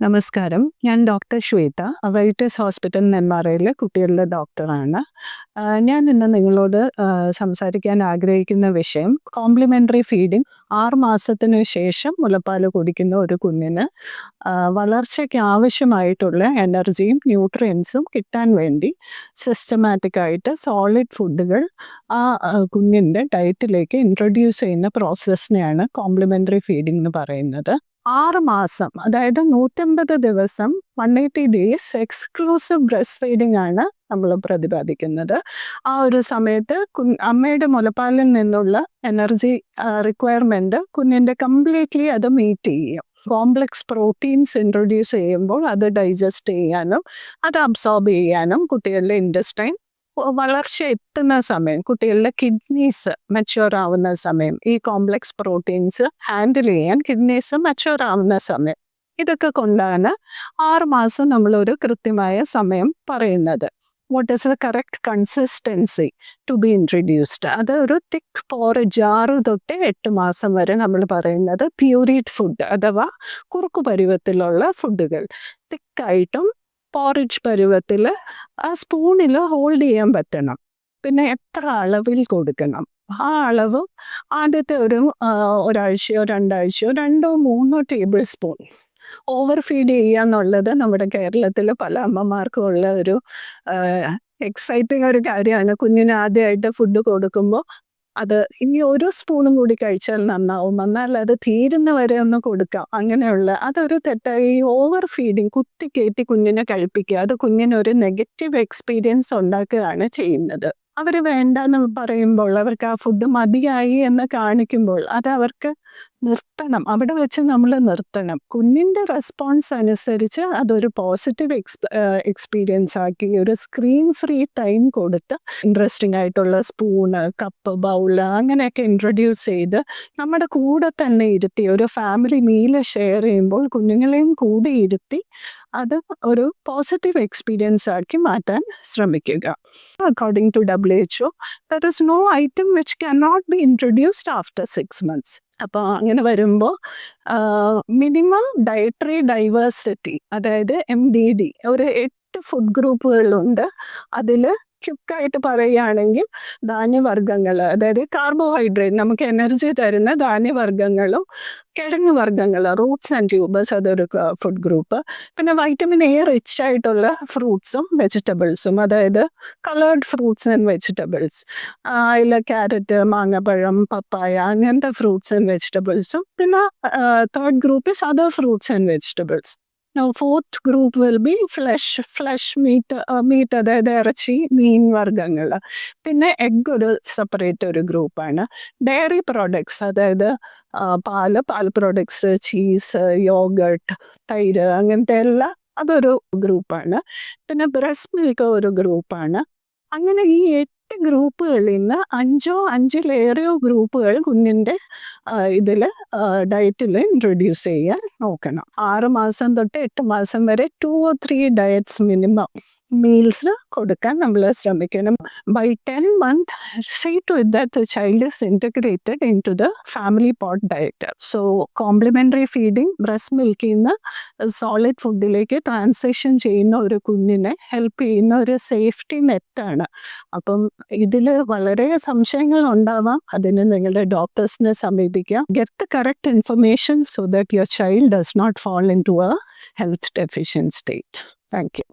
നമസ്കാരം. ഞാൻ ഡോക്ടർ ശ്വേത വൈറ്റസ് ഹോസ്പിറ്റൽ നെന്മാറയിലെ കുട്ടികളുടെ ഡോക്ടറാണ്. ഞാൻ ഇന്ന് നിങ്ങളോട് സംസാരിക്കാൻ ആഗ്രഹിക്കുന്ന വിഷയം കോംപ്ലിമെന്ററി ഫീഡിംഗ് ആറ് മാസത്തിന് ശേഷം മുലപ്പാൽ കുടിക്കുന്ന ഒരു കുഞ്ഞിന് വളർച്ചയ്ക്ക് ആവശ്യമായിട്ടുള്ള എനർജിയും ന്യൂട്രിയൻസും കിട്ടാൻ വേണ്ടി സിസ്റ്റമാറ്റിക്കായിട്ട് സോളിഡ് ഫുഡുകൾ ആ ആ, കുഞ്ഞിന്റെ ഡയറ്റിലേക്ക് ഇൻട്രൊഡ്യൂസ് ചെയ്യുന്ന പ്രോസസ്സിനെയാണ് കോംപ്ലിമെന്ററി ഫീഡിംഗ് എന്ന് പറയുന്നത്. ആറ് മാസം അതായത് നൂറ്റമ്പത് ദിവസം one eighty days exclusive breast feeding ആണ് നമ്മൾ പ്രതിപാദിക്കുന്നത്. ആ ഒരു സമയത്ത് അമ്മയുടെ മുലപ്പാലിൽ നിന്നുള്ള എനർജി റിക്വയർമെന്റ് കുഞ്ഞിന്റെ കംപ്ലീറ്റ്ലി അത് മീറ്റ് ചെയ്യും. കോംപ്ലക്സ് പ്രോട്ടീൻസ് ഇൻട്രൊഡ്യൂസ് ചെയ്യുമ്പോൾ അത് ഡൈജസ്റ്റ് ചെയ്യാനും അത് അബ്സോർബ് ചെയ്യാനും കുട്ടികളുടെ ഇൻഡസ്റ്റൈൻ വളർച്ച എത്തുന്ന സമയം കുട്ടികളുടെ കിഡ്നീസ് മെച്ചുവർ ആവുന്ന സമയം ഈ കോംപ്ലക്സ് പ്രോട്ടീൻസ് ഹാൻഡിൽ ചെയ്യാൻ കിഡ്നീസ് മെച്ചുവർ ആവുന്ന സമയം ഇതൊക്കെ കൊണ്ടാണ് ആറ് മാസം നമ്മളൊരു കൃത്യമായ സമയം പറയുന്നത്. What is the correct consistency to be introduced അത് ഒരു തിക്ക് പോറേജ് ആറ് തൊട്ട് എട്ട് മാസം വരെ നമ്മൾ പറയുന്നത് പ്യൂരിഡ് ഫുഡ് അഥവാ കുറുക്കു പരുവത്തിലുള്ള ഫുഡുകൾ തിക്കായിട്ടും പോറിജ് പരുവത്തിൽ ആ സ്പൂണിൽ ഹോൾഡ് ചെയ്യാൻ പറ്റണം. പിന്നെ എത്ര അളവിൽ കൊടുക്കണം? ആ അളവ് ആദ്യത്തെ ഒരു ഒരാഴ്ചയോ രണ്ടാഴ്ചയോ രണ്ടോ മൂന്നോ ടേബിൾ സ്പൂൺ ഓവർ ഫീഡ് ചെയ്യുക എന്നുള്ളത് നമ്മുടെ കേരളത്തിൽ പല അമ്മമാർക്കും ഉള്ള ഒരു എക്സൈറ്റിംഗ് ഒരു കാര്യമാണ്. കുഞ്ഞിന് ആദ്യമായിട്ട് ഫുഡ് കൊടുക്കുമ്പോൾ അത് ഇനി ഒരു സ്പൂണും കൂടി കഴിച്ചാൽ നന്നാവും. എന്നാൽ അത് തീരുന്ന വരെ ഒന്ന് കൊടുക്കാം. അങ്ങനെയുള്ള അതൊരു തെറ്റായി ഓവർ ഫീഡിങ് കുത്തി കയറ്റി കുഞ്ഞിനെ കഴിപ്പിക്കുക. അത് കുഞ്ഞിനൊരു നെഗറ്റീവ് എക്സ്പീരിയൻസ് ഉണ്ടാക്കുകയാണ് ചെയ്യുന്നത്. അവർ വേണ്ടെന്ന് പറയുമ്പോൾ അവർക്ക് ആ ഫുഡ് മതിയായി എന്ന് കാണിക്കുമ്പോൾ അത് അവർക്ക് നിർത്തണം. അവിടെ വെച്ച് നമ്മൾ നിർത്തണം. കുഞ്ഞിന്റെ റെസ്പോൺസ് അനുസരിച്ച് അതൊരു പോസിറ്റീവ് എക്സ് എക്സ്പീരിയൻസ് ആക്കി ഒരു സ്ക്രീൻ ഫ്രീ ടൈം കൊടുത്ത് ഇൻട്രസ്റ്റിംഗ് ആയിട്ടുള്ള സ്പൂണ് കപ്പ് ബൗൾ അങ്ങനെയൊക്കെ ഇൻട്രൊഡ്യൂസ് ചെയ്ത് നമ്മുടെ കൂടെ തന്നെ ഇരുത്തി ഒരു ഫാമിലി മീൽ ഷെയർ ചെയ്യുമ്പോൾ കുഞ്ഞുങ്ങളെയും കൂടി ഇരുത്തി അത് ഒരു പോസിറ്റീവ് എക്സ്പീരിയൻസ് ആക്കി മാറ്റാൻ ശ്രമിക്കുക. According to W H O there is no item which can not be introduced after six months അപ്പോൾ അങ്ങനെ വരുമ്പോൾ മിനിമം ഡയറ്ററി ഡൈവേഴ്സിറ്റി അതായത് എം ഡി ഡി ഒരു എട്ട് ഫുഡ് ഗ്രൂപ്പുകളുണ്ട്. അതിൽ ക്യുക്കായിട്ട് പറയുകയാണെങ്കിൽ ധാന്യവർഗങ്ങൾ അതായത് കാർബോഹൈഡ്രേറ്റ് നമുക്ക് എനർജി തരുന്ന ധാന്യവർഗങ്ങളും കിഴങ്ങ് വർഗങ്ങൾ റൂട്ട്സ് ആൻഡ് ട്യൂബേഴ്സ് അതൊരു ഫുഡ് ഗ്രൂപ്പ് പിന്നെ വൈറ്റമിൻ എ റിച്ച് ആയിട്ടുള്ള ഫ്രൂട്ട്സും വെജിറ്റബിൾസും അതായത് കളേർഡ് ഫ്രൂട്ട്സ് ആൻഡ് വെജിറ്റബിൾസ് അതിൽ ക്യാരറ്റ് മാങ്ങപ്പഴം പപ്പായ അങ്ങനത്തെ ഫ്രൂട്ട്സ് ആൻഡ് വെജിറ്റബിൾസും പിന്നെ third group is other fruits and vegetables fourth group will be flesh flesh meat meat അതായത് ഇറച്ചി മീൻ വർഗങ്ങൾ. പിന്നെ എഗ് ഒരു സെപ്പറേറ്റ് ഒരു ഗ്രൂപ്പാണ് ഡയറി പ്രോഡക്ട്സ് അതായത് പാൽ പാൽ പ്രോഡക്ട്സ് ചീസ് യോഗട്ട് തൈര് അങ്ങനത്തെ എല്ലാം അതൊരു ഗ്രൂപ്പാണ് പിന്നെ ബ്രസ്റ്റ് മിൽക്ക് ഒരു ഗ്രൂപ്പാണ് അങ്ങനെ ഈ ഗ്രൂപ്പുകളിൽ നിന്ന് അഞ്ചോ അഞ്ചിലേറെയോ ഗ്രൂപ്പുകൾ കുഞ്ഞിന്റെ ഇതിൽ ഡയറ്റിൽ ഇൻട്രൊഡ്യൂസ് ചെയ്യാൻ നോക്കണം. ആറ് മാസം തൊട്ട് എട്ട് മാസം വരെ two or three diets minimum meals കൊടുക്കാൻ നമ്മൾ ശ്രമിക്കണം. By ten month see to that the child is integrated into the family pot diet so complementary feeding breast മിൽക്കിൽ നിന്ന് സോളിഡ് ഫുഡിലേക്ക് ട്രാൻസേഷൻ ചെയ്യുന്ന ഒരു കുഞ്ഞിനെ ഹെൽപ്പ് ചെയ്യുന്ന ഒരു സേഫ്റ്റി നെറ്റാണ് അപ്പം ഇതിൽ വളരെ സംശയങ്ങൾ ഉണ്ടാവാം. അതിന് നിങ്ങളുടെ ഡോക്ടേഴ്സിനെ സമീപിക്കാം. Get the correct information so that your child does not fall into a health deficient state thank you